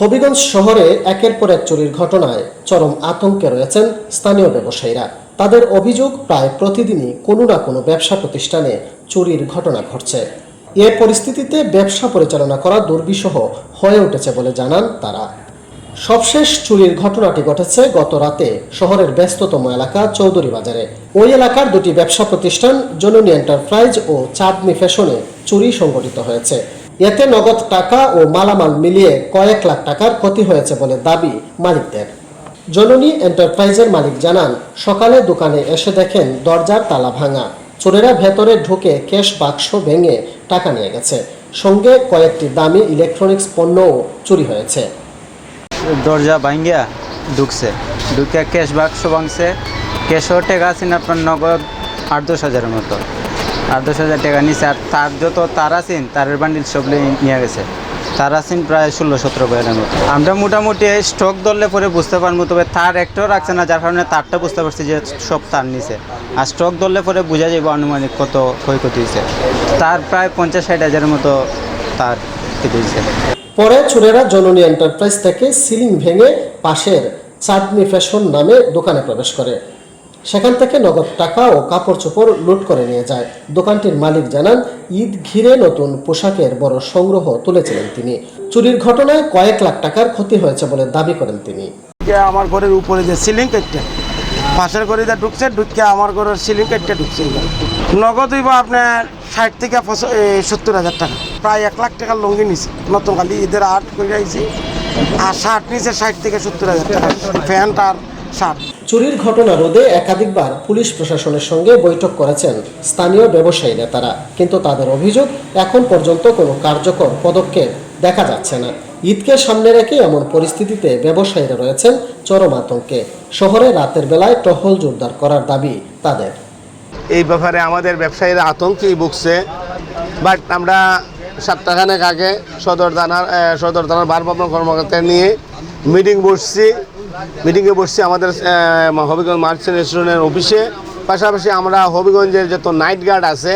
হবিগঞ্জ শহরে একের পর এক চুরির ঘটনায় চরম আতঙ্কে রয়েছেন স্থানীয় ব্যবসায়ীরা। তাদের অভিযোগ, প্রায় প্রতিদিনই কোনো না কোনো ব্যবসা প্রতিষ্ঠানে চুরির ঘটনা ঘটছে। এ পরিস্থিতিতে ব্যবসা পরিচালনা করা দুর্বিষহ হয়ে উঠেছে বলে জানান তারা। সবশেষ চুরির ঘটনাটি ঘটেছে গত রাতে শহরের ব্যস্ততম এলাকা চৌধুরী বাজারে। ওই এলাকার দুটি ব্যবসা প্রতিষ্ঠান জননী এন্টারপ্রাইজ ও চাঁদনি ফ্যাশনে চুরি সংঘটিত হয়েছে। এতে নগদ টাকা ও মালামাল মিলিয়ে কয়েক লাখ টাকার ক্ষতি হয়েছে বলে দাবি মালিকদের। জননী এন্টারপ্রাইজের মালিক জানান, সকালে দোকানে এসে দেখেন দরজার তালা ভাঙা। চোরেরা ভেতরে ঢুকে ক্যাশ বাক্স ভেঙে টাকা নিয়ে গেছে। সঙ্গে কয়েকটি দামি ইলেকট্রনিক্স পণ্যও চুরি হয়েছে। দরজা ভাঙ্গিয়া ঢুকছে। ঢুকে ক্যাশ বাক্স ভাঙছে। ক্যাশও টাকা আছে আপনার নগদ আট দশ হাজারের মতো। আট দশ হাজার টাকা নিছে। আর তার যত তার তারের বান্ডিল সব নিয়ে গেছে। তার আছেন প্রায় ষোলো সতেরো বয়ানের মতো আমরা মোটামুটি স্টক ধরলে পরে বুঝতে পারব, তবে তার একটাও রাখছে না, যার কারণে তারটা বুঝতে পারছি যে সব তার নিছে। আর স্টক ধরলে পরে বোঝা যাবে আনুমানিক কত ক্ষয়ক্ষতি হয়েছে তার প্রায় পঞ্চাশ ষাট হাজারের মতো তার কেটে হয়েছে পরে চোরেরা জননী এন্টারপ্রাইজ থেকে সিলিং ভেঙে পাশের চাঁদনি ফ্যাশন নামে দোকানে প্রবেশ করে। সেখান থেকে নগদ টাকা ও কাপড় চোপড় লুট করে নিয়ে যায়। দোকানটির মালিক জানান, ঈদ ঘিরে নতুন পোশাকের বড় সংগ্রহ তুলেছিলেন তিনি। চুরির ঘটনায় কয়েক লাখ টাকার ক্ষতি হয়েছে বলে দাবি করেন তিনি। আমার ঘরের উপরে যে সিলিং কাটটা পাশের ঘরে যা ঢুকছে ঢুকে আমার ঘরের সিলিং কাটটা ঢুকছে নগদ হইব আপনার ষাট থেকে সত্তর হাজার টাকা। প্রায় এক লাখ টাকার লঙ্গি নিছে। নতুন খালি ঈদের আর্ট করে আইছি। আর শার্ট নিছে ষাট থেকে সত্তর হাজার টাকা। প্যান্ট আর শার্ট চুরির ঘটনা রোধে একাধিকবার পুলিশ প্রশাসনের সঙ্গে বৈঠক করেছেন স্থানীয় ব্যবসায়ী নেতারা। কিন্তু তাদের অভিযোগ এখন পর্যন্ত কোনো কার্যকর পদক্ষেপ দেখা যাচ্ছে না। ঈদকে সামনে রেখে এমন পরিস্থিতিতে ব্যবসায়ীরা রয়েছেন চরম আতঙ্কে। শহরে রাতের বেলায় টহল জোরদার করার দাবি তাদের। এই ব্যাপারে আমাদের ব্যবসায়ীরা আতঙ্কেই ভুগছে। বাট আমরা সপ্তাহখানেক আগে সদর থানার সদর থানার ভারপ্রাপ্ত কর্মকর্তা নিয়ে মিটিং বসছি। মিটিংয়ে বসছি আমাদের হবিগঞ্জ মার্চেন্ট রেস্টুরেন্টের অফিসে। পাশাপাশি আমরা হবিগঞ্জের যত নাইট গার্ড আছে,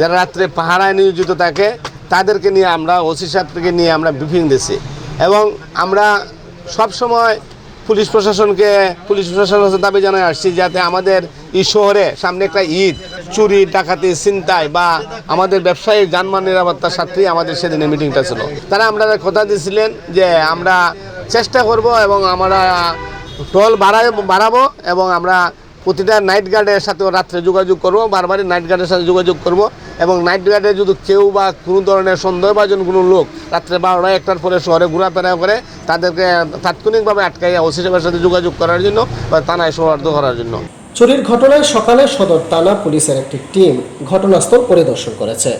যারা রাত্রে পাহারায় নিয়োজিত থাকে, তাদেরকে নিয়ে আমরা, ওসি সাহেব থেকে নিয়ে আমরা ব্রিফিং দিছি এবং আমরা সব সময় পুলিশ প্রশাসনকে, পুলিশ প্রশাসনের কাছে দাবি জানাই আসছি যাতে আমাদের এই শহরে সামনে একটা ঈদ, চুরি, ডাকাতি, ছিনতাই বা আমাদের ব্যবসায়িক যানবাহন নিরাপত্তার সাথেই আমাদের সেদিনে মিটিংটা ছিল। তারা আমরা কথা দিয়েছিলেন যে আমরা চেষ্টা করব এবং আমরা টোল বাড়াই, বাড়াবো এবং আমরা প্রতিটা নাইট গার্ডের সাথেও রাত্রে যোগাযোগ করব, বারবারই নাইট গার্ডের সাথে যোগাযোগ করব এবং নাইট গার্ডে যদি কেউ বা কোনো ধরনের সন্দেহভাজন কোনো লোক রাত্রে বারোটা একটার পরে শহরে ঘোরাফেরা করে, তাদেরকে তাৎক্ষণিকভাবে আটকাইয়া ওসি সাহেবের সাথে যোগাযোগ করার জন্য বা থানায় সৌহার্দ করার জন্য। চুরির ঘটনায় সকালে সদর থানা পুলিশের একটি টিম ঘটনাস্থল পরিদর্শন করেছে।